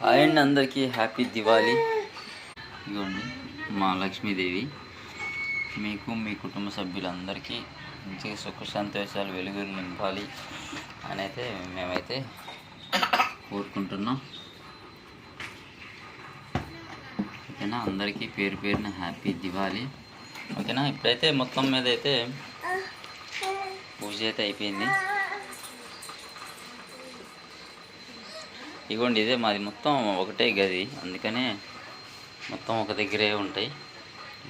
Hi అండి అందరికీ happy Diwali. ఇదిగోండి మా లక్ష్మీదేవి. మీకు మీ కుటుంబ సభ్యులందరికీ మంచిగా సుఖ సంతోషాలు వెలుగులు నింపాలి అని అయితే మేమైతే కోరుకుంటున్నాం. ఓకేనా? అందరికీ పేరు పేరున హ్యాపీ దివాళీ. ఓకేనా? ఇప్పుడైతే మొత్తం మీద అయితే పూజ అయితే అయిపోయింది. ఇగోండి ఇదే మాది మొత్తం ఒకటే గది. అందుకనే మొత్తం ఒక దగ్గరే ఉంటాయి.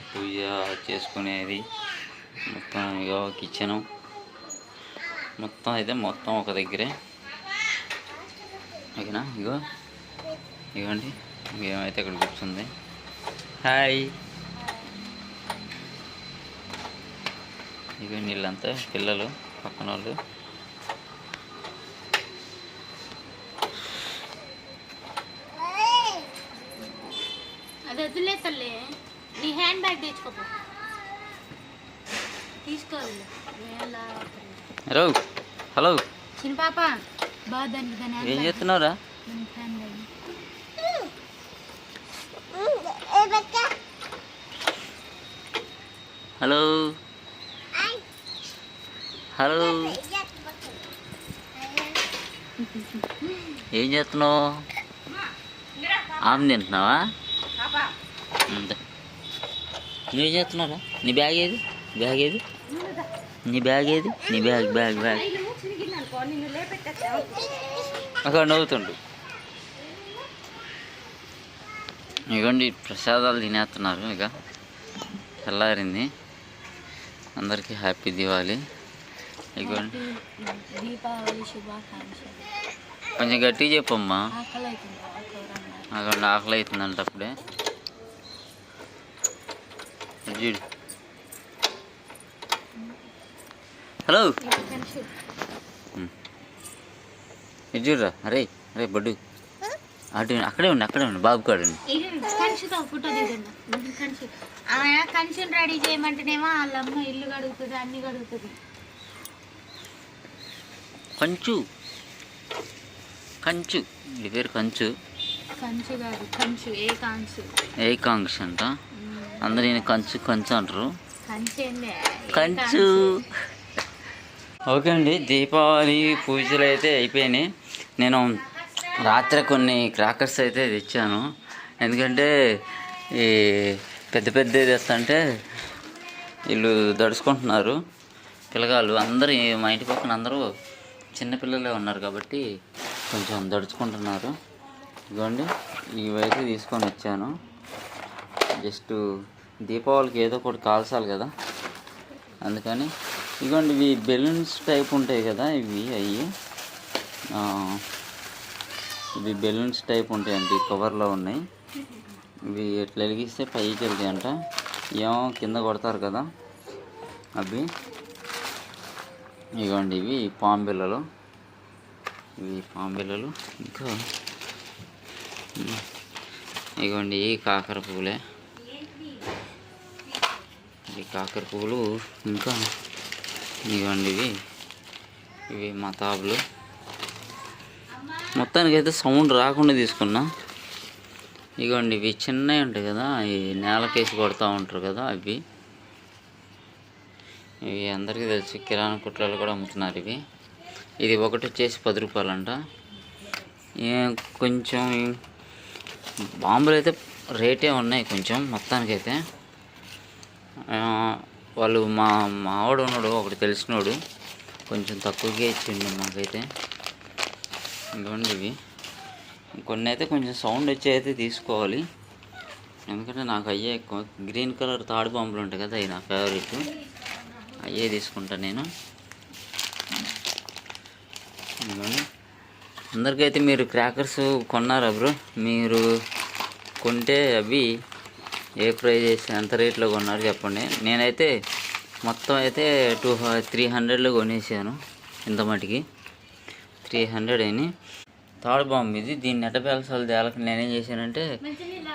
పూజ చేసుకునేది మొత్తం ఇగో కిచెను మొత్తం అయితే మొత్తం ఒక దగ్గరే. ఓకేనా? ఇగో ఇవ్వండి ఏమైతే ఇక్కడ కూర్చుంది. హాయ్. ఇగో వీళ్ళంతా పిల్లలు పక్కన వాళ్ళు అది వదిలే తల్లి. నీ హ్యాండ్ బ్యాగ్ తెచ్చుకోపో. తీసుకోవాలి. హలో. హలో. చిన్న పాప బాగా ఏం చేస్తున్నావురా? హలో. హలో. ఏం చేస్తున్నావు? ఆమె తింటున్నావా? నువ్వేం చేస్తున్నారా నీ బ్యాగ్ ఏది? బ్యాగ్ ఏది? నీ బ్యాగ్ ఏది? నీ బ్యాగ్ బ్యాగ్ బ్యాగ్. అక్కడ నవ్వుతుండు. ఇగోండి ప్రసాదాలు తినేస్తున్నారు ఇక. తెల్లారింది. అందరికీ హ్యాపీ దివాళీ. ఇగోండి. కొంచెం గట్టిగా చెప్పమ్మా. అక్కడ ఆకలి అవుతుందంట అప్పుడే. చూడు హలో ఇటు చూడరా అరే అరే బడ్డు. అటు అక్కడే ఉండి అక్కడే ఉండి బాబు కాడు ఆయన కనిషిని రెడీ చేయమంటేనేమో వాళ్ళ అమ్మ ఇల్లు కడుగుతుంది అన్ని కడుగుతుంది. కంచు. కంచు. ఇది పేరు కంచు. కంచు కాదు కంచు ఏ కాంచు ఏకాంక్ష అంట. అందరూ ఈయన కంచు కంచు అంటారు. కంచు. ఓకే అండి దీపావళి పూజలు అయితే అయిపోయినాయి. నేను రాత్రి కొన్ని క్రాకర్స్ అయితే తెచ్చాను. ఎందుకంటే ఈ పెద్ద పెద్ద తెస్తుంటే వీళ్ళు దడుచుకుంటున్నారు. పిల్లగాళ్ళు అందరూ మా ఇంటి పక్కన అందరూ చిన్నపిల్లలే ఉన్నారు కాబట్టి కొంచెం దడుచుకుంటున్నారు. ఇదిగోండి ఇవైతే తీసుకొని వచ్చాను. జస్ట్ దీపావళికి ఏదో ఒకటి కాల్చాలి కదా. అందుకని ఇదిగోండి ఇవి బెలూన్స్ టైప్ ఉంటాయి కదా ఇవి అవి ఇవి బెలూన్స్ టైప్ ఉంటాయండి కవర్లో ఉన్నాయి. ఇవి ఎట్లా వెలిగిస్తే పైకి వెళ్తాయి అంట ఏమో కింద కొడతారు కదా అవి. ఇగోండి ఇవి పాంబిల్లలు ఇవి పాంబిల్లలు ఇంకా ఇగోండి ఈ కాకర పువ్వులే. ఇవి కాకర పువ్వులు ఇంకా ఇవ్వండి ఇవి. ఇవి మతాబులు మొత్తానికైతే సౌండ్ రాకుండా తీసుకున్నా. ఇగోండి ఇవి చిన్నవి ఉంటాయి కదా ఈ నేలకేసి కొడతా ఉంటారు కదా అవి. ఇవి అందరికీ తెలుసు కిరాణా కుట్లలో కూడా అమ్ముతున్నారు ఇవి. ఇది ఒకటి వచ్చేసి పది రూపాయలంట. కొంచెం బాంబులు అయితే రేటే ఉన్నాయి కొంచెం మొత్తానికైతే. వాళ్ళు మా మావాడు ఉన్నాడు ఒకటి తెలిసినోడు. కొంచెం తక్కువగా ఇచ్చిండు మాకైతే. ఇదిగోండి ఇవి. కొన్ని అయితే కొంచెం సౌండ్ వచ్చి అయితే తీసుకోవాలి. ఎందుకంటే నాకు అయ్యే ఎక్కువ గ్రీన్ కలర్ తాడు బాంబులు ఉంటాయి కదా అవి నా ఫేవరెట్ అయ్యే తీసుకుంటా నేను. అందరికైతే మీరు క్రాకర్స్ కొన్నారా బ్రో? మీరు కొంటే అవి ఏ ప్రైజెస్ ఎంత రేట్లో కొన్నారు చెప్పండి. నేనైతే మొత్తం అయితే టూ త్రీ హండ్రెడ్లో కొనేసాను ఇంత మటుకి. త్రీ హండ్రెడ్ అయినాయి తాడు బాంబు ఇది. దీన్ని ఎట్ట పేల్చాలి నేను నేనేం చేశానంటే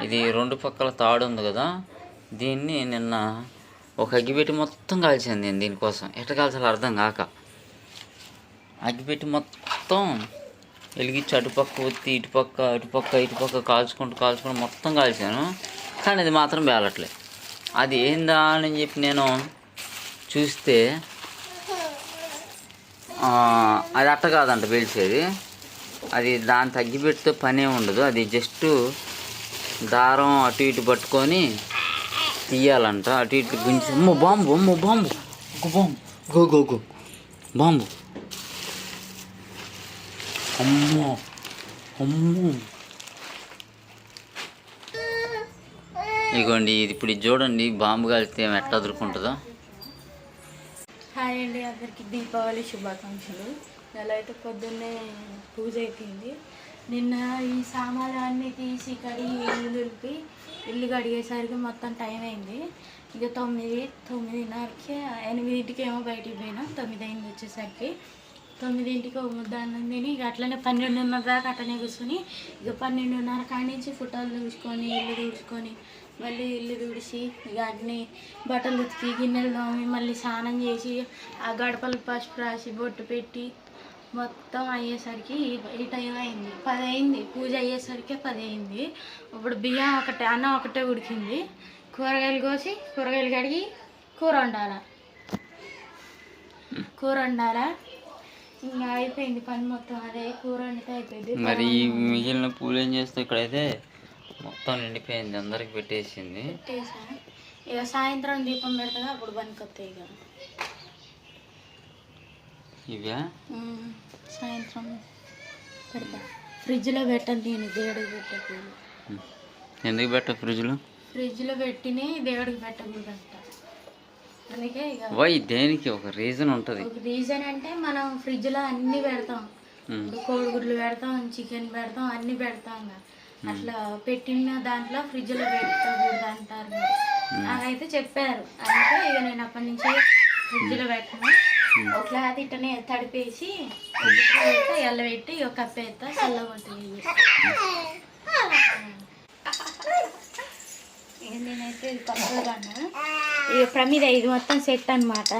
ఇది రెండు పక్కల తాడు ఉంది కదా. దీన్ని నిన్న ఒక అగ్గిపెట్టి మొత్తం కాల్చాను నేను దీనికోసం. ఎట్ట కాల్చాలో అర్థం కాక. అగ్గిపెట్టి మొత్తం వెలిగించి అటుపక్క ఒత్తి ఇటుపక్క అటుపక్క ఇటుపక్క కాల్చుకుంటూ కాల్చుకుంటూ మొత్తం కాల్చాను. కానీ అది మాత్రం వేలట్లే అది ఏందా అని చెప్పి నేను చూస్తే అది అట్ట కాదంట పేల్చేది. అది దాన్ని తగ్గిపెడితే పనే ఉండదు. అది జస్ట్ దారం అటు ఇటు పట్టుకొని తీయాలంట. అటు ఇటు గుంజి అమ్మో బాంబు అమ్మో bomb. Go bomb. Go go go. Bomb. అమ్మో అమ్మో. ఇదిగోండి ఇది ఇప్పుడు చూడండి బాంబు కాలితే ఏం ఎట్లా అదురుకుంటుందో. హాయ్ అండి అందరికి దీపావళి శుభాకాంక్షలు. నెల అయితే పొద్దున్నే పూజ అయిపోయింది. నిన్న ఈ సామాన్లు అన్నీ తీసి కడిగి ఇల్లు దులిపి ఇల్లు కడిగేసరికి మొత్తం టైం అయింది. ఇక తొమ్మిది తొమ్మిదిన్నరకి ఎనిమిదింటికి ఏమో బయటికి పోయినా తొమ్మిది అయింది వచ్చేసరికి. తొమ్మిదింటికి ఒక ముద్ద అన్నం తిని ఇక అట్లనే పన్నెండున్నర దాకా అట్లనే కూర్చొని ఇక పన్నెండున్నర కాడి నుంచి ఫోటోలు చూసుకొని ఇల్లు చూసుకొని మళ్ళీ ఇల్లు తుడిచి ఇక అన్ని బట్టలు ఉతికి గిన్నెలు తోమి మళ్ళీ స్నానం చేసి ఆ గడపలు పసుపు రాసి బొట్టు పెట్టి మొత్తం అయ్యేసరికి ఈ- ఈ టైం అయింది. పది అయింది. పూజ అయ్యేసరికి పది అయింది. ఇప్పుడు బియ్యం ఒకటే అన్నం ఒకటే ఉడికింది. కూరగాయలు కోసి కూరగాయలు కడిగి కూర వండాల? కూర వండాలా? ఇంకా అయిపోయింది పని మొత్తం. అదే కూర వండితే అయిపోయింది. మరి మిగిలిన పూలు ఏం చేస్తే ఇక్కడైతే? మొత్తం నిండిపోయింది అందరికి పెట్టేసింది. పెట్టేసా. ఇక సాయంత్రం దీపం పెడతా అప్పుడు పనికొస్తాయి ఇక. ఇవా సాయంత్రం పెడతా. ఫ్రిడ్జ్లో పెట్టండి నేను దేవుడికి పెట్టకూడదు ఎందుకు పెట్ట ఫ్రిడ్జ్లో? ఫ్రిడ్జ్లో పెట్టినే దేవుడికి పెట్టకూడదంట అందుకే ఇక వై దేనికి? ఒక రీజన్ ఉంటుంది. ఒక రీజన్ అంటే మనం ఫ్రిడ్జ్లో అన్నీ పెడతాం. కోడిగుడ్లు పెడతాం చికెన్ పెడతాం అన్నీ పెడతాం కదా. అట్లా పెట్టిన దాంట్లో ఫ్రిడ్జ్లో పెట్టకూడదు అంటారు. నాకైతే చెప్పారు. అంటే ఇక నేను అప్పటి నుంచి ఫ్రిడ్జ్లో పెట్టను. ఒక క్లాత్ ఇట్టనే తడిపేసి ఫ్రిడ్జ్లో పెట్టి ఎల్ల పెట్టి ఒక కప్ వేస్తా చల్లగొట్టి ఇక నేనైతే ఇది పక్కగా ఇక ప్రమిద ఇది మొత్తం సెట్ అన్నమాట.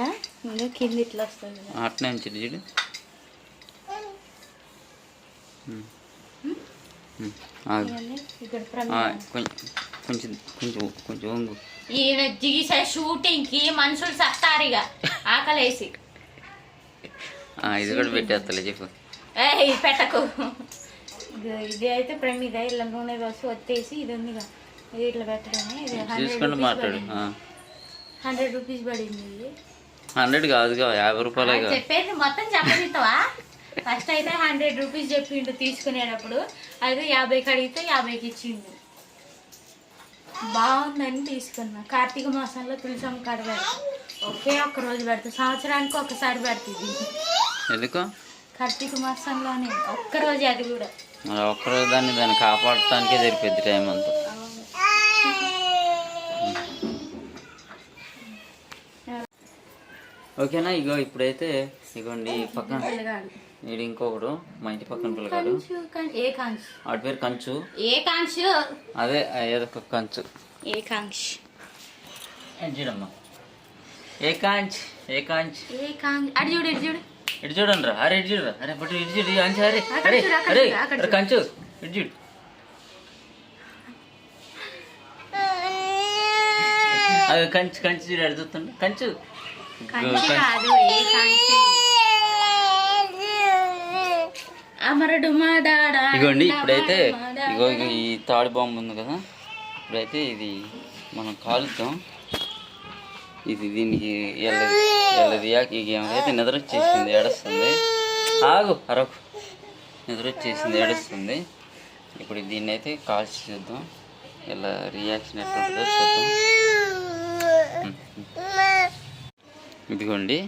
ఇంకా కింద ఇట్లా వస్తుంది. ఉంచి చూడు ఉమ్. ఉమ్. ఆగు. ఇవన్నీ ఇక్కడ ఆ, ప్రమిద కొంచెం కొంచెం కొంచెం వంగు ఈయన దిగిసే షూటింగ్కి మనుషులు సత్తారు ఇక. ఆకలేసి. ఇది కూడా పెట్టేస్తలే చెప్పు. ఏయ్ పెట్టకు. ఇగో ఇది అయితే ప్రమిద ఇలా నూనె పోసి ఒత్తేసి ఇది ఉంది ఇక. ఇది ఇట్లా పెట్టడమే. ఇది మాట్లాడు. హండ్రెడ్ రూపీస్ పడింది. ఇది హండ్రెడ్ కాదుగా యాభై రూపాయలే చెప్పేది మొత్తం చెప్పనిస్తావా ఫస్ట్ అయితే హండ్రెడ్ రూపీస్ చెప్పిండు తీసుకునేటప్పుడు. అయితే యాభైకి అడిగితే యాభైకి ఇచ్చిండు. బాగుందని తీసుకున్నా. కార్తీక మాసంలో తులసం కాడ పెడతా. ఒకే ఒక్క రోజు పెడతా. సంవత్సరానికి ఒకసారి పెడుతుంది. ఎందుకు? కార్తీక మాసంలోనే. ఒక్క రోజు అది కూడా. ఒక్కరోజు దాన్ని దాన్ని కాపాడటానికే సరిపోద్ది టైం అంతా. ఓకేనా? ఇగో ఇప్పుడైతే ఇగోండి పక్కన వీడు ఇంకొకడు మా ఇంటి పక్కన పిల్లగాడు. వాడి పేరు కంచు. ఏ కాంక్ష అదే ఏదో ఒక కంచు. ఏ కాంక్ష చూడమ్మా. ఏ కాంచ్? ఏ కాంచ్? ఏ కాంక్ష అడి చూడు ఇటు చూడు. ఇటు చూడండి రా అరే ఇటు చూడరా. అరే ఇటు చూడు. అంచు అరే కంచు ఇటు చూడు. అది కంచు కంచు చూడు అడుగుతుండ కంచు. ఇగోండి ఇప్పుడైతే ఇగో ఈ తాడు బాంబు ఉంది కదా ఇప్పుడైతే ఇది మనం కాలుద్దాం. ఇది దీనికి ఎల్లది ఎల్లది ఇక ఏమైతే నిద్ర వచ్చేసింది ఏడుస్తుంది. ఆగు అరకు. నిద్ర వచ్చేసింది ఏడుస్తుంది. ఇప్పుడు దీన్ని అయితే కాల్చి చూద్దాం. ఇలా రియాక్షన్ ఎట్లుంటుందో చూద్దాం. ఇదిగోండి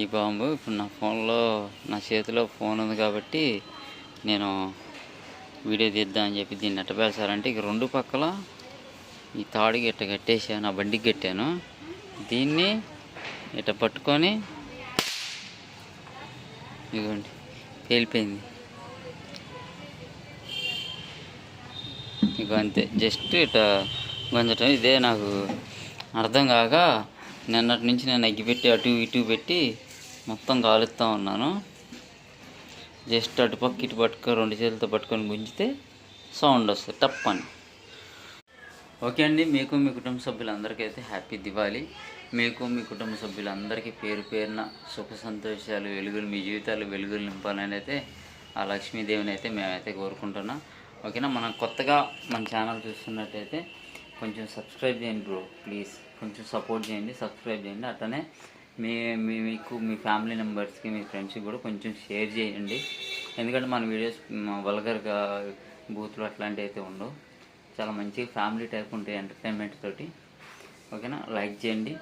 ఈ బాంబు. ఇప్పుడు నా ఫోన్లో నా చేతిలో ఫోన్ ఉంది కాబట్టి నేను వీడియో తీద్దామని చెప్పి దీన్ని ఎట్టబేసారంటే ఇక రెండు పక్కల ఈ తాడుకి ఇట్ట కట్టేసాను నా బండికి కట్టాను. దీన్ని ఇట్ట పట్టుకొని ఇదిగోండి పేలిపోయింది. ఇక అంతే జస్ట్ ఇట్ట గంజటం. ఇదే నాకు అర్థం కాక నిన్నటి నుంచి నేను అగ్గిపెట్టి అటు ఇటు పెట్టి మొత్తం కాలుస్తూ ఉన్నాను. జస్ట్ అటుపక్క ఇటు పట్టుకొని రెండు చేతులతో పట్టుకొని గుంజితే సౌండ్ వస్తుంది టప్ అని ఓకే అండి మీకు మీ కుటుంబ సభ్యులందరికీ అయితే హ్యాపీ దివాళీ. మీకు మీ కుటుంబ సభ్యులందరికీ పేరు పేరున సుఖ సంతోషాలు వెలుగులు మీ జీవితాలు వెలుగులు నింపాలని అయితే ఆ లక్ష్మీదేవిని అయితే మేమైతే కోరుకుంటున్నాం. ఓకేనా మనం కొత్తగా మన ఛానల్ చూస్తున్నట్టయితే కొంచెం సబ్స్క్రైబ్ చేయండి బ్రో ప్లీజ్ కొంచెం సపోర్ట్ చేయండి సబ్స్క్రైబ్ చేయండి. అట్లనే మీ మీ మీకు మీ ఫ్యామిలీ మెంబర్స్కి మీ ఫ్రెండ్స్కి కూడా కొంచెం షేర్ చేయండి. ఎందుకంటే మన వీడియోస్ వల్గర్గా బూతులు అట్లాంటివి అయితే ఉండవు. చాలా మంచిగా ఫ్యామిలీ టైప్ ఉంటాయి ఎంటర్టైన్మెంట్ తోటి. ఓకేనా లైక్ చేయండి.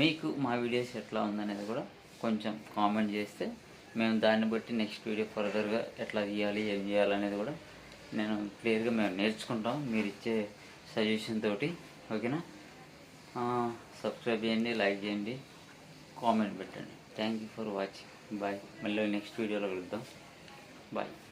మీకు మా వీడియోస్ ఎట్లా ఉందనేది కూడా కొంచెం కామెంట్ చేస్తే మేము దాన్ని బట్టి నెక్స్ట్ వీడియో ఫర్దర్గా ఎట్లా తీయాలి ఏం చేయాలి అనేది కూడా నేను క్లియర్గా మేము నేర్చుకుంటాం. మీరు ఇచ్చే సజెషన్ తోటి ఓకేనా సబ్స్క్రైబ్ చేయండి లైక్ చేయండి కామెంట్ పెట్టండి. Thank you for watching bye మళ్ళీ నెక్స్ట్ వీడియోలో కలుద్దాం. బాయ్